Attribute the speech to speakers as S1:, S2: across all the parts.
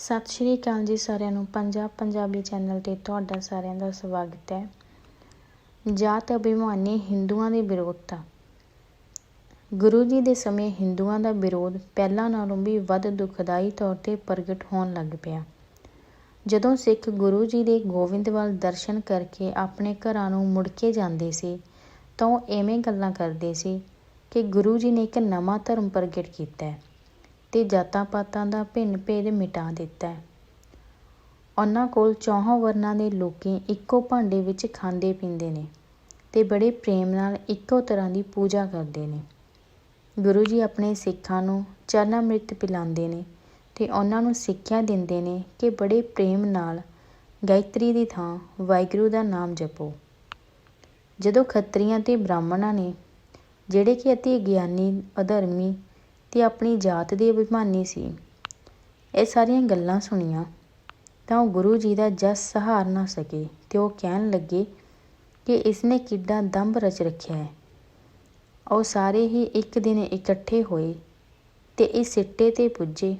S1: ਸਤਿ ਸ਼੍ਰੀ ਅਕਾਲ ਜੀ ਸਾਰਿਆਂ ਨੂੰ, ਪੰਜਾਬ ਪੰਜਾਬੀ ਚੈਨਲ ਤੇ ਤੁਹਾਡਾ ਸਾਰਿਆਂ ਦਾ ਸਵਾਗਤ ਹੈ। ਜਾਤ ਅਭਿਮਾਨੀ ਹਿੰਦੂਆਂ ਦੀ ਵਿਰੋਧਤਾ। ਗੁਰੂ ਜੀ ਦੇ ਸਮੇਂ ਹਿੰਦੂਆਂ ਦਾ ਵਿਰੋਧ ਪਹਿਲਾਂ ਨਾਲੋਂ ਵੀ ਵੱਧ ਦੁਖਦਾਈ ਤੌਰ ਤੇ ਪ੍ਰਗਟ ਹੋਣ ਲੱਗ ਪਿਆ। ਜਦੋਂ ਸਿੱਖ ਗੁਰੂ ਜੀ ਦੇ ਗੋਬਿੰਦਵਾਲ ਦਰਸ਼ਨ ਕਰਕੇ ਆਪਣੇ ਘਰਾਂ ਨੂੰ ਮੁੜ ਕੇ ਜਾਂਦੇ ਸੀ, ਤਾਂ ਉਹ ਐਵੇਂ ਗੱਲਾਂ ਕਰਦੇ ਸੀ ਕਿ ਗੁਰੂ ਜੀ ਨੇ ਇੱਕ ਨਵਾਂ ਧਰਮ ਪ੍ਰਗਟ ਕੀਤਾ ਹੈ। ਤੇ ਜਾਤਾਂ ਪਾਤਾਂ ਦਾ ਭਿੰਨ ਭੇਦ ਮਿਟਾ ਦਿੱਤਾ ਉਹਨਾਂ ਕੋਲ ਚੌਹਾਂ ਵਰਨਾਂ ਦੇ ਲੋਕੀ ਇੱਕੋ ਭਾਂਡੇ ਵਿੱਚ ਖਾਂਦੇ ਪੀਂਦੇ ਨੇ ਤੇ ਬੜੇ ਪ੍ਰੇਮ ਨਾਲ ਇੱਕੋ ਤਰ੍ਹਾਂ ਦੀ ਪੂਜਾ ਕਰਦੇ ਨੇ। ਗੁਰੂ ਜੀ ਆਪਣੇ ਸਿੱਖਾਂ ਨੂੰ ਚਰਨਾਮ੍ਰਿਤ ਪਿਲਾਉਂਦੇ ਨੇ ਤੇ ਉਹਨਾਂ ਨੂੰ ਸਿੱਖਿਆ ਦਿੰਦੇ ਨੇ ਕਿ ਬੜੇ ਪ੍ਰੇਮ ਨਾਲ ਗਾਇਤਰੀ ਦੀ ਥਾਂ ਵਾਹਿਗੁਰੂ ਦਾ ਨਾਮ ਜਪੋ। ਜਦੋਂ ਖੱਤਰੀਆਂ ਤੇ ਬ੍ਰਾਹਮਣਾਂ ਨੇ ਜਿਹੜੇ ਕਿ ਅਤੀ ਗਿਆਨੀ, ਅਧਰਮੀ ਤੇ ਆਪਣੀ ਜਾਤ ਦੇ ਅਭਿਮਾਨੀ ਸੀ। ਇਹ ਸਾਰੀਆਂ ਗੱਲਾਂ ਸੁਣੀਆਂ ਤਾਂ ਉਹ ਗੁਰੂ ਜੀ ਦਾ ਜਸ ਸਹਾਰ ਨਾ ਸਕੇ ਤੇ ਉਹ ਕਹਿਣ ਲੱਗੇ ਕਿ ਇਸਨੇ ਕਿੱਡਾ ਦੰਭ ਰਚ ਰੱਖਿਆ ਹੈ। ਉਹ ਸਾਰੇ ਹੀ ਇੱਕ ਦਿਨ ਇਕੱਠੇ ਹੋਏ ਤੇ ਇਸ ਸਿੱਟੇ ਤੇ ਪੁੱਜੇ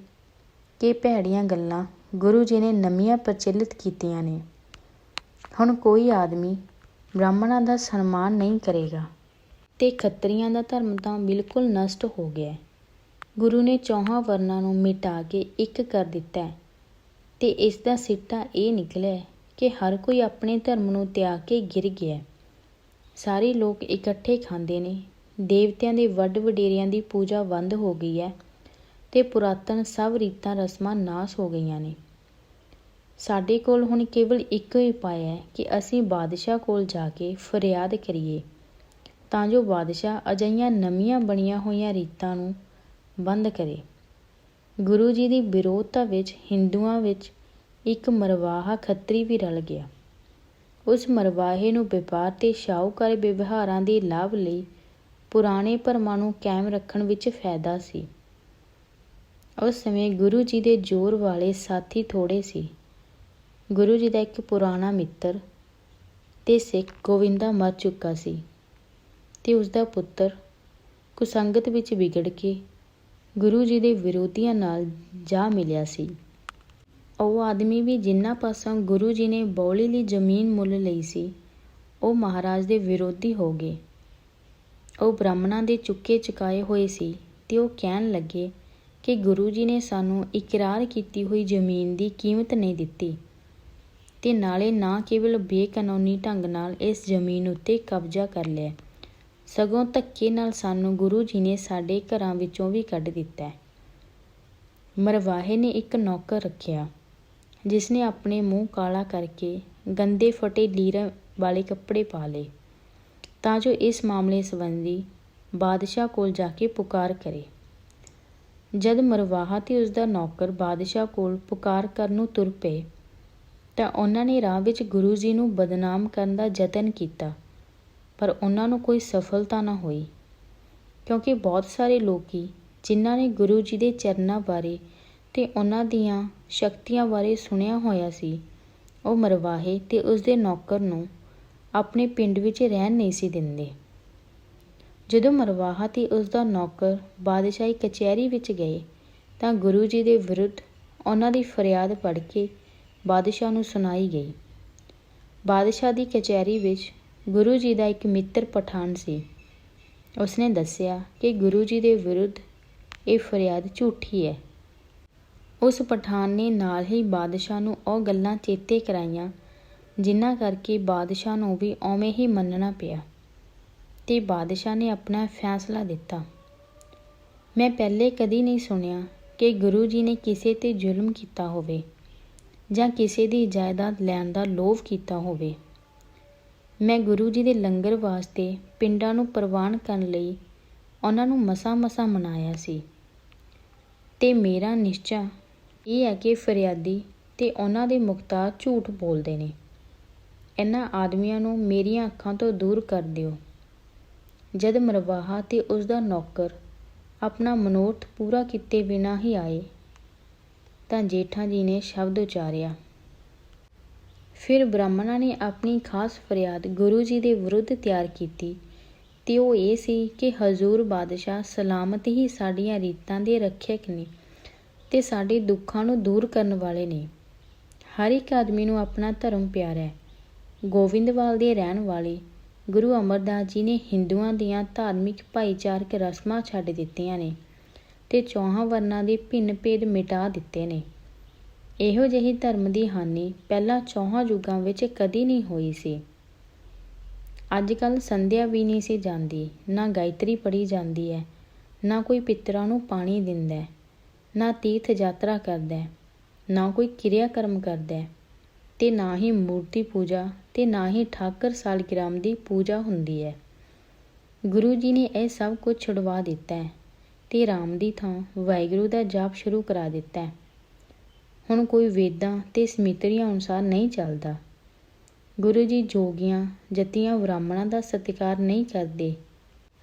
S1: ਕਿ ਭੈੜੀਆਂ ਗੱਲਾਂ ਗੁਰੂ ਜੀ ਨੇ ਨਵੀਆਂ ਪ੍ਰਚਲਿਤ ਕੀਤੀਆਂ ਨੇ। ਹੁਣ ਕੋਈ ਆਦਮੀ ਬ੍ਰਾਹਮਣਾਂ ਦਾ ਸਨਮਾਨ ਨਹੀਂ ਕਰੇਗਾ ਤੇ ਖੱਤਰੀਆਂ ਦਾ ਧਰਮ ਤਾਂ ਬਿਲਕੁਲ ਨਸ਼ਟ ਹੋ ਗਿਆ ਹੈ। ਗੁਰੂ ਨੇ ਚੌਹਾਂ ਵਰਨਾਂ ਨੂੰ ਮਿਟਾ ਕੇ ਇੱਕ ਕਰ ਦਿੱਤਾ ਹੈ ਤੇ ਇਸ ਦਾ ਸਿੱਟਾ ਇਹ ਨਿਕਲਿਆ ਕਿ ਹਰ ਕੋਈ ਆਪਣੇ ਧਰਮ ਨੂੰ ਤਿਆਗ ਕੇ ਗਿਰ ਗਿਆ ਸਾਰੇ ਲੋਕ ਇਕੱਠੇ ਖਾਂਦੇ ਨੇ। ਦੇਵਤਿਆਂ ਦੇ ਵੱਡ ਵਡੇਰਿਆਂ ਦੀ ਪੂਜਾ ਬੰਦ ਹੋ ਗਈ ਹੈ ਤੇ ਪੁਰਾਤਨ ਸਭ ਰੀਤਾਂ ਰਸਮਾਂ ਨਾਸ ਹੋ ਗਈਆਂ ਨੇ। ਸਾਡੇ ਕੋਲ ਹੁਣ ਕੇਵਲ ਇੱਕੋ ਹੀ ਉਪਾਅ ਹੈ ਕਿ ਅਸੀਂ ਬਾਦਸ਼ਾਹ ਕੋਲ ਜਾ ਕੇ ਫਰਿਆਦ ਕਰੀਏ। ਤਾਂ ਜੋ ਬਾਦਸ਼ਾਹ ਅਜਿਹੀਆਂ ਨਵੀਆਂ ਬਣੀਆਂ ਹੋਈਆਂ ਰੀਤਾਂ ਨੂੰ ਬੰਦ ਕਰੇ। ਗੁਰੂ ਜੀ ਦੀ ਵਿਰੋਧਤਾ ਵਿੱਚ ਹਿੰਦੂਆਂ ਵਿੱਚ ਇੱਕ ਮਰਵਾਹਾ ਖੱਤਰੀ ਵੀ ਰਲ ਗਿਆ। ਉਸ ਮਰਵਾਹੇ ਨੂੰ ਵਪਾਰ ਤੇ ਸ਼ਾਹੂਕਾਰੀ ਵਿਵਹਾਰਾਂ ਦੇ ਲਾਭ ਲਈ ਪੁਰਾਣੇ ਭਰਮਾਂ ਨੂੰ ਕਾਇਮ ਰੱਖਣ ਵਿੱਚ ਫਾਇਦਾ ਸੀ। ਉਸ ਸਮੇਂ ਗੁਰੂ ਜੀ ਦੇ ਜ਼ੋਰ ਵਾਲੇ ਸਾਥੀ ਥੋੜੇ ਸੀ। ਗੁਰੂ ਜੀ ਦਾ ਇੱਕ ਪੁਰਾਣਾ ਮਿੱਤਰ ਤੇ ਸਿੱਖ ਗੋਵਿੰਦਾ ਮਰ ਚੁੱਕਾ ਸੀ ਤੇ ਉਸ ਦਾ ਪੁੱਤਰ ਕੁਸੰਗਤ ਵਿੱਚ ਵਿਗੜ ਕੇ ਗੁਰੂ ਜੀ ਦੇ ਵਿਰੋਧੀਆਂ ਨਾਲ ਜਾ ਮਿਲਿਆ ਸੀ। ਉਹ ਆਦਮੀ ਵੀ ਜਿੰਨਾ ਪਾਸੋਂ ਗੁਰੂ ਜੀ ਨੇ ਬੌਲੀ ਲਈ ਜ਼ਮੀਨ ਮੁੱਲ ਲਈ ਸੀ, ਉਹ ਮਹਾਰਾਜ ਦੇ ਵਿਰੋਧੀ ਹੋ ਗਏ। ਉਹ ਬ੍ਰਾਹਮਣਾਂ ਦੇ ਚੁੱਕੇ ਚੁਕਾਏ ਹੋਏ ਸੀ ਤੇ ਉਹ ਕਹਿਣ ਲੱਗੇ ਕਿ ਗੁਰੂ ਜੀ ਨੇ ਸਾਨੂੰ ਇਕਰਾਰ ਕੀਤੀ ਹੋਈ ਜ਼ਮੀਨ ਦੀ ਕੀਮਤ ਨਹੀਂ ਦਿੱਤੀ ਤੇ ਨਾਲੇ ਨਾ ਕੇਵਲ ਬੇਕਾਨੂੰਨੀ ਢੰਗ ਨਾਲ ਇਸ ਜ਼ਮੀਨ ਉੱਤੇ ਕਬਜ਼ਾ ਕਰ ਲਿਆ। ਸਗੋਂ ਧੱਕੇ ਨਾਲ ਸਾਨੂੰ ਗੁਰੂ ਜੀ ਨੇ ਸਾਡੇ ਘਰਾਂ ਵਿੱਚੋਂ ਵੀ ਕੱਢ ਦਿੱਤਾ ਮਰਵਾਹੇ ਨੇ ਇੱਕ ਨੌਕਰ ਰੱਖਿਆ, ਜਿਸ ਨੇ ਆਪਣੇ ਮੂੰਹ ਕਾਲਾ ਕਰਕੇ ਗੰਦੇ ਫਟੇ ਲੀਰਾਂ ਵਾਲੇ ਕੱਪੜੇ ਪਾ ਲਏ, ਤਾਂ ਜੋ ਇਸ ਮਾਮਲੇ ਸੰਬੰਧੀ ਬਾਦਸ਼ਾਹ ਕੋਲ ਜਾ ਕੇ ਪੁਕਾਰ ਕਰੇ। ਜਦ ਮਰਵਾਹਾ ਤੇ ਉਸ ਦਾ ਨੌਕਰ ਬਾਦਸ਼ਾਹ ਕੋਲ ਪੁਕਾਰ ਕਰਨ ਨੂੰ ਤੁਰ ਪਏ, ਤਾਂ ਉਹਨਾਂ ਨੇ ਰਾਹ ਵਿੱਚ ਗੁਰੂ ਜੀ ਨੂੰ ਬਦਨਾਮ ਕਰਨ ਦਾ ਯਤਨ ਕੀਤਾ। ਪਰ ਉਹਨਾਂ ਨੂੰ ਕੋਈ ਸਫਲਤਾ ਨਾ ਹੋਈ। ਕਿਉਂਕਿ ਬਹੁਤ ਸਾਰੇ ਲੋਕੀ ਜਿਨ੍ਹਾਂ ਨੇ ਗੁਰੂ ਜੀ ਦੇ ਚਰਨਾਂ ਬਾਰੇ ਤੇ ਉਹਨਾਂ ਦੀਆਂ ਸ਼ਕਤੀਆਂ ਬਾਰੇ ਸੁਣਿਆ ਹੋਇਆ ਸੀ, ਉਹ ਮਰਵਾਹੇ ਤੇ ਉਸ ਦੇ ਨੌਕਰ ਨੂੰ ਆਪਣੇ ਪਿੰਡ ਵਿੱਚ ਰਹਿਣ ਨਹੀਂ ਸੀ ਦਿੰਦੇ। ਜਦੋਂ ਮਰਵਾਹਾ ਤੇ ਉਸ ਦਾ ਨੌਕਰ ਬਾਦਸ਼ਾਹੀ ਕਚਹਿਰੀ ਵਿੱਚ ਗਏ, ਤਾਂ ਗੁਰੂ ਜੀ ਦੇ ਵਿਰੁੱਧ ਉਹਨਾਂ ਦੀ ਫਰਿਆਦ ਪੜ੍ਹ ਕੇ ਬਾਦਸ਼ਾਹ ਨੂੰ ਸੁਣਾਈ ਗਈ। ਬਾਦਸ਼ਾਹ ਦੀ ਕਚਹਿਰੀ ਵਿੱਚ ਗੁਰੂ ਜੀ ਦਾ ਇੱਕ ਮਿੱਤਰ ਪਠਾਨ ਸੀ। ਉਸਨੇ ਦੱਸਿਆ ਕਿ ਗੁਰੂ ਜੀ ਦੇ ਵਿਰੁੱਧ ਇਹ ਫਰਿਆਦ ਝੂਠੀ ਹੈ। ਉਸ ਪਠਾਨ ਨੇ ਨਾਲ ਹੀ ਬਾਦਸ਼ਾਹ ਨੂੰ ਉਹ ਗੱਲਾਂ ਚੇਤੇ ਕਰਾਈਆਂ, ਜਿਨ੍ਹਾਂ ਕਰਕੇ ਬਾਦਸ਼ਾਹ ਨੂੰ ਵੀ ਉਵੇਂ ਹੀ ਮੰਨਣਾ ਪਿਆ ਤੇ ਬਾਦਸ਼ਾਹ ਨੇ ਆਪਣਾ ਫੈਸਲਾ ਦਿੱਤਾ। ਮੈਂ ਪਹਿਲੇ ਕਦੀ ਨਹੀਂ ਸੁਣਿਆ ਕਿ ਗੁਰੂ ਜੀ ਨੇ ਕਿਸੇ ਤੇ ਜ਼ੁਲਮ ਕੀਤਾ ਹੋਵੇ ਜਾਂ ਕਿਸੇ ਦੀ ਜਾਇਦਾਦ ਲੈਣ ਦਾ ਲੋਭ ਕੀਤਾ ਹੋਵੇ। ਮੈਂ ਗੁਰੂ ਜੀ ਦੇ ਲੰਗਰ ਵਾਸਤੇ ਪਿੰਡਾਂ ਨੂੰ ਪ੍ਰਵਾਨ ਕਰਨ ਲਈ ਉਹਨਾਂ ਨੂੰ ਮਸਾ-ਮਸਾ ਮਨਾਇਆ ਸੀ। ਤੇ ਮੇਰਾ ਨਿਸ਼ਚਾ ਇਹ ਹੈ ਕਿ ਫਰਿਆਦੀ ਤੇ ਉਹਨਾਂ ਦੇ ਮੁਖਤਾਰ ਝੂਠ ਬੋਲਦੇ ਨੇ। ਇਹਨਾਂ ਆਦਮੀਆਂ ਨੂੰ ਮੇਰੀਆਂ ਅੱਖਾਂ ਤੋਂ ਦੂਰ ਕਰ ਦਿਓ। ਜਦ ਮਰਵਾਹਾ ਤੇ ਉਸ ਦਾ ਨੌਕਰ ਆਪਣਾ ਮਨੋਰਥ ਪੂਰਾ ਕੀਤੇ ਬਿਨਾਂ ਹੀ ਆਏ, ਤਾਂ ਜੇਠਾ ਜੀ ਨੇ ਸ਼ਬਦ ਉਚਾਰਿਆ ਫਿਰ ਬ੍ਰਾਹਮਣਾਂ ਨੇ ਆਪਣੀ ਖਾਸ ਫਰਿਆਦ ਗੁਰੂ ਜੀ ਦੇ ਵਿਰੁੱਧ ਤਿਆਰ ਕੀਤੀ ਤੇ ਉਹ ਇਹ ਸੀ ਕਿ ਹਜ਼ੂਰ ਬਾਦਸ਼ਾਹ ਸਲਾਮਤ ਹੀ ਸਾਡੀਆਂ ਰੀਤਾਂ ਦੇ ਰੱਖਿਅਕ ਨੇ ਤੇ ਸਾਡੇ ਦੁੱਖਾਂ ਨੂੰ ਦੂਰ ਕਰਨ ਵਾਲੇ ਨੇ। ਹਰ ਇੱਕ ਆਦਮੀ ਨੂੰ ਆਪਣਾ ਧਰਮ ਪਿਆਰ ਹੈ। ਗੋਬਿੰਦਵਾਲ ਦੇ ਰਹਿਣ ਵਾਲੇ ਗੁਰੂ ਅਮਰਦਾਸ ਜੀ ਨੇ ਹਿੰਦੂਆਂ ਦੀਆਂ ਧਾਰਮਿਕ ਭਾਈਚਾਰਕ ਰਸਮਾਂ ਛੱਡ ਦਿੱਤੀਆਂ ਨੇ ਤੇ ਚੌਹਾਂ ਵਰਨਾਂ ਦੇ ਭਿੰਨ ਭੇਦ ਮਿਟਾ ਦਿੱਤੇ ਨੇ। ਇਹੋ ਜਿਹੀ ਧਰਮ ਦੀ ਹਾਨੀ ਪਹਿਲਾਂ ਚੌਹਾਂ ਯੁੱਗਾਂ ਵਿੱਚ ਕਦੀ ਨਹੀਂ ਹੋਈ ਸੀ। ਅੱਜ ਕੱਲ ਸੰਧਿਆ ਵੀ ਨਹੀਂ ਸੀ ਜਾਂਦੀ, ਨਾ ਗਾਇਤਰੀ ਪੜ੍ਹੀ ਜਾਂਦੀ ਹੈ, ਨਾ ਕੋਈ ਪਿੱਤਰਾਂ ਨੂੰ ਪਾਣੀ ਦਿੰਦਾ ਨਾ ਤੀਰਥ ਯਾਤਰਾ ਕਰਦਾ ਨਾ ਕੋਈ ਕਿਰਿਆ ਕਰਮ ਕਰਦਾ ਹੈ ਤੇ ਨਾ ਹੀ ਮੂਰਤੀ ਪੂਜਾ ਤੇ ਨਾ ਹੀ ਠਾਕਰ ਸਾਲਗ੍ਰਾਮ ਦੀ ਪੂਜਾ ਹੁੰਦੀ ਹੈ। ਗੁਰੂ ਜੀ ਨੇ ਇਹ ਸਭ ਕੁਝ ਛੁਡਵਾ ਦਿੱਤਾ ਹੈ ਤੇ ਰਾਮ ਦੀ ਥਾਂ ਵਾਹਿਗੁਰੂ ਦਾ ਜਾਪ ਸ਼ੁਰੂ ਕਰਾ ਦਿੱਤਾ ਹੈ। ਹੁਣ ਕੋਈ ਵੇਦਾਂ ਤੇ ਸਮਿਤਰੀਆਂ ਅਨੁਸਾਰ ਨਹੀਂ ਚੱਲਦਾ। ਗੁਰੂ ਜੀ ਜੋਗੀਆਂ, ਜਤੀਆਂ, ਬ੍ਰਾਹਮਣਾਂ ਦਾ ਸਤਿਕਾਰ ਨਹੀਂ ਕਰਦੇ।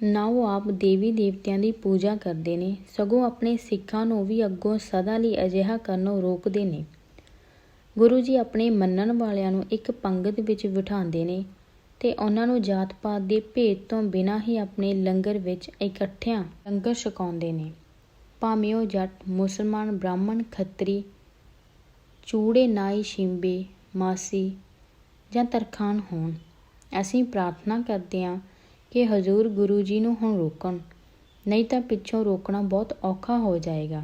S1: ਨਾ ਉਹ ਆਪ ਦੇਵੀ ਦੇਵਤਿਆਂ ਦੀ ਪੂਜਾ ਕਰਦੇ ਨੇ, ਸਗੋਂ ਆਪਣੇ ਸਿੱਖਾਂ ਨੂੰ ਵੀ ਅੱਗੋਂ ਸਦਾ ਲਈ ਅਜਿਹਾ ਕਰਨੋਂ ਰੋਕਦੇ ਨੇ। ਗੁਰੂ ਜੀ ਆਪਣੇ ਮੰਨਣ ਵਾਲਿਆਂ ਨੂੰ ਇੱਕ ਪੰਗਤ ਵਿੱਚ ਬਿਠਾਉਂਦੇ ਨੇ ਤੇ ਉਹਨਾਂ ਨੂੰ ਜਾਤ ਪਾਤ ਦੇ ਭੇਦ ਤੋਂ ਬਿਨਾਂ ਹੀ ਆਪਣੇ ਲੰਗਰ ਵਿੱਚ ਇਕੱਠਿਆਂ ਲੰਗਰ ਛਕਾਉਂਦੇ ਨੇ। ਭਾਵੇਂ ਉਹ ਜੱਟ, ਮੁਸਲਮਾਨ, ਬ੍ਰਾਹਮਣ, ਖੱਤਰੀ ਚੂੜੇ ਨਾਈ ਛਿੰਬੇ ਮਾਸੀ ਜਾਂ ਤਰਖਾਨ ਹੋਣ। ਅਸੀਂ ਪ੍ਰਾਰਥਨਾ ਕਰਦੇ ਹਾਂ ਕਿ ਹਜ਼ੂਰ ਗੁਰੂ ਜੀ ਨੂੰ ਹੁਣ ਰੋਕਣ, ਨਹੀਂ ਤਾਂ ਪਿੱਛੋਂ ਰੋਕਣਾ ਬਹੁਤ ਔਖਾ ਹੋ ਜਾਏਗਾ।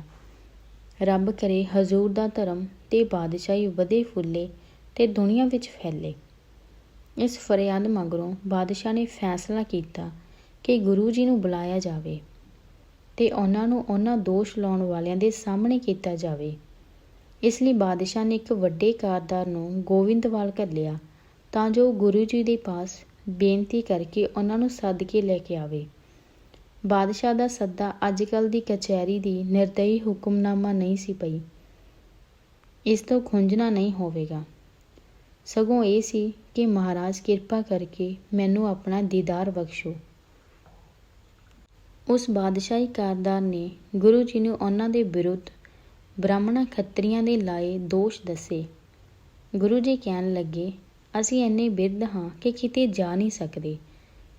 S1: ਰੱਬ ਕਰੇ ਹਜ਼ੂਰ ਦਾ ਧਰਮ ਤੇ ਬਾਦਸ਼ਾਹੀ ਵਧੇ ਫੁੱਲੇ ਤੇ ਦੁਨੀਆ ਵਿੱਚ ਫੈਲੇ। ਇਸ ਫਰਿਆਦ ਮਗਰੋਂ ਬਾਦਸ਼ਾਹ ਨੇ ਫੈਸਲਾ ਕੀਤਾ ਕਿ ਗੁਰੂ ਜੀ ਨੂੰ ਬੁਲਾਇਆ ਜਾਵੇ ਤੇ ਉਹਨਾਂ ਨੂੰ ਉਹਨਾਂ ਦੋਸ਼ ਲਾਉਣ ਵਾਲਿਆਂ ਦੇ ਸਾਹਮਣੇ ਕੀਤਾ ਜਾਵੇ। ਇਸ ਲਈ ਬਾਦਸ਼ਾਹ ਨੇ ਇੱਕ ਵੱਡੇ ਕਾਰਦਾਰ ਨੂੰ ਗੋਵਿੰਦਵਾਲ ਘੱਲਿਆ ਤਾਂ ਜੋ ਗੁਰੂ ਜੀ ਦੇ ਪਾਸ ਬੇਨਤੀ ਕਰਕੇ ਉਹਨਾਂ ਨੂੰ ਸੱਦ ਕੇ ਲੈ ਕੇ ਆਵੇ। ਬਾਦਸ਼ਾਹ ਦਾ ਸੱਦਾ ਅੱਜ ਕੱਲ ਦੀ ਕਚਹਿਰੀ ਦੀ ਨਿਰਦਈ ਹੁਕਮਨਾਮਾ ਨਹੀਂ ਸੀ ਪਈ। ਇਸ ਤੋਂ ਖੁੰਝਣਾ ਨਹੀਂ ਹੋਵੇਗਾ। ਸਗੋਂ ਇਹ ਸੀ ਕਿ ਮਹਾਰਾਜ ਕਿਰਪਾ ਕਰਕੇ ਮੈਨੂੰ ਆਪਣਾ ਦੀਦਾਰ ਬਖਸ਼ੋ। ਉਸ ਬਾਦਸ਼ਾਹੀ ਕਾਰਦਾਰ ਨੇ ਗੁਰੂ ਜੀ ਨੂੰ ਉਹਨਾਂ ਦੇ ਵਿਰੁੱਧ ਬ੍ਰਾਹਮਣਾਂ ਖੱਤਰੀਆਂ ਦੇ ਲਾਏ ਦੋਸ਼ ਦੱਸੇ। ਗੁਰੂ ਜੀ ਕਹਿਣ ਲੱਗੇ, ਅਸੀਂ ਇੰਨੇ ਬਿਰਧ ਹਾਂ ਕਿ ਕਿਤੇ ਜਾ ਨਹੀਂ ਸਕਦੇ।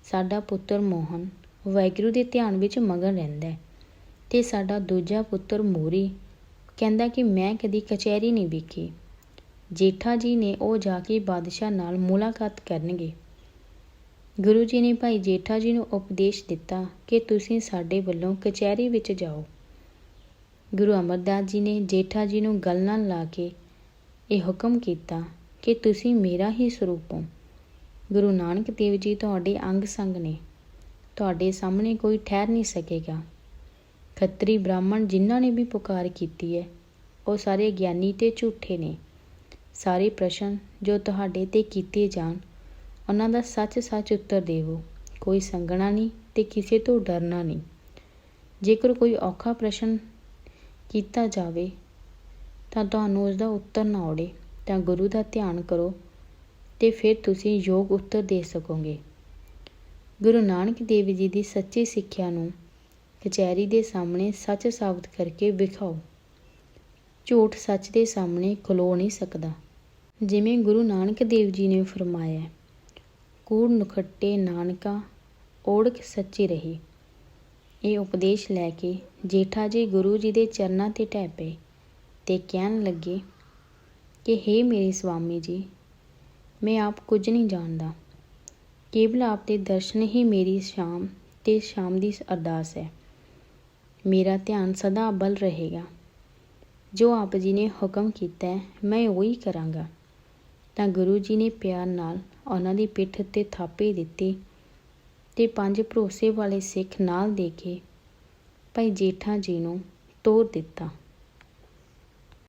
S1: ਸਾਡਾ ਪੁੱਤਰ ਮੋਹਨ ਵਾਹਿਗੁਰੂ ਦੇ ਧਿਆਨ ਵਿੱਚ ਮਗਨ ਰਹਿੰਦਾ ਹੈ ਤੇ ਸਾਡਾ ਦੂਜਾ ਪੁੱਤਰ ਮੋਰੀ ਕਹਿੰਦਾ ਕਿ ਮੈਂ ਕਦੀ ਕਚਹਿਰੀ ਨਹੀਂ ਵੇਖੀ। ਜੇਠਾ ਜੀ ਨੇ ਉਹ ਜਾ ਕੇ ਬਾਦਸ਼ਾਹ ਨਾਲ ਮੁਲਾਕਾਤ ਕਰਨਗੇ। ਗੁਰੂ ਜੀ ਨੇ ਭਾਈ ਜੇਠਾ ਜੀ ਨੂੰ ਉਪਦੇਸ਼ ਦਿੱਤਾ ਕਿ ਤੁਸੀਂ ਸਾਡੇ ਵੱਲੋਂ ਕਚਹਿਰੀ ਵਿੱਚ ਜਾਓ। ਗੁਰੂ ਅਮਰਦਾਸ ਜੀ ਨੇ ਜੇਠਾ ਜੀ ਨੂੰ ਗੱਲ ਨਾਲ ਲਾ ਕੇ ਇਹ ਹੁਕਮ ਕੀਤਾ ਕਿ ਤੁਸੀਂ ਮੇਰਾ ਹੀ ਸਰੂਪ ਹੋ। ਗੁਰੂ ਨਾਨਕ ਦੇਵ ਜੀ ਤੁਹਾਡੇ ਅੰਗ ਸੰਗ ਨੇ। ਤੁਹਾਡੇ ਸਾਹਮਣੇ ਕੋਈ ਠਹਿਰ ਨਹੀਂ ਸਕੇਗਾ। ਖੱਤਰੀ ਬ੍ਰਾਹਮਣ ਜਿਨ੍ਹਾਂ ਨੇ ਵੀ ਪੁਕਾਰ ਕੀਤੀ ਹੈ, ਉਹ ਸਾਰੇ ਗਿਆਨੀ ਤੇ ਝੂਠੇ ਨੇ। ਸਾਰੇ ਪ੍ਰਸ਼ਨ ਜੋ ਤੁਹਾਡੇ ਤੇ ਕੀਤੇ ਜਾਣ, ਉਹਨਾਂ ਦਾ ਸੱਚ-ਸੱਚ ਉੱਤਰ ਦੇਵੋ। ਕੋਈ ਸੰਗਣਾ ਨਹੀਂ ਤੇ ਕਿਸੇ ਤੋਂ ਡਰਨਾ ਨਹੀਂ। ਜੇਕਰ ਕੋਈ ਔਖਾ ਪ੍ਰਸ਼ਨ ਕੀਤਾ ਜਾਵੇ, ਤਾਂ ਤੁਹਾਨੂੰ ਉਸ ਦਾ ਉੱਤਰ ਨਾ ਆਉੜੇ ਤਾਂ ਗੁਰੂ ਦਾ ਧਿਆਨ ਕਰੋ ਤੇ ਫਿਰ ਤੁਸੀਂ ਯੋਗ ਉੱਤਰ ਦੇ ਸਕੋਗੇ। ਗੁਰੂ ਨਾਨਕ ਦੇਵ ਜੀ ਦੀ ਸੱਚੀ ਸਿੱਖਿਆ ਨੂੰ ਕਚਹਿਰੀ ਦੇ ਸਾਹਮਣੇ ਸੱਚ ਸਾਬਤ ਕਰਕੇ ਵਿਖਾਓ। ਝੂਠ ਸੱਚ ਦੇ ਸਾਹਮਣੇ ਖਲੋ ਨਹੀਂ ਸਕਦਾ। ਜਿਵੇਂ ਗੁਰੂ ਨਾਨਕ ਦੇਵ ਜੀ ਨੇ ਫਰਮਾਇਆ ਕੂੜ ਨੁਖੱਟੇ ਨਾਨਕਾ ਓੜਕ ਸੱਚੀ ਰਹੀ। ਇਹ ਉਪਦੇਸ਼ ਲੈ ਕੇ ਜੇਠਾ ਜੀ ਗੁਰੂ ਜੀ ਦੇ ਚਰਨਾਂ ਤੇ ਟਹਿ ਪਏ ਤੇ ਕਹਿਣ ਲੱਗੇ ਕਿ हे ਮੇਰੇ ਸਵਾਮੀ ਜੀ, ਮੈਂ ਆਪ ਕੁਝ ਨਹੀਂ ਜਾਣਦਾ। ਕੇਵਲ ਆਪ ਦੇ ਦਰਸ਼ਨ ਹੀ ਮੇਰੀ ਸ਼ਾਮ ਤੇ ਸ਼ਾਮ ਦੀ ਅਰਦਾਸ ਹੈ। ਮੇਰਾ ਧਿਆਨ ਸਦਾ ਬਲ ਰਹੇਗਾ। ਜੋ ਆਪ ਜੀ ਨੇ ਹੁਕਮ ਕੀਤਾ ਹੈ, ਮੈਂ ਉਹੀ ਕਰਾਂਗਾ। ਤਾਂ ਗੁਰੂ ਜੀ ਨੇ ਪਿਆਰ ਨਾਲ ਉਹਨਾਂ ਦੀ ਪਿੱਠ ਤੇ ਥਾਪੇ ਦਿੱਤੀ ਤੇ ਪੰਜ ਭਰੋਸੇ ਵਾਲੇ ਸਿੱਖ ਨਾਲ ਦੇ ਕੇ ਭਾਈ ਜੇਠਾ ਜੀ ਨੂੰ ਤੋਰ ਦਿੱਤਾ।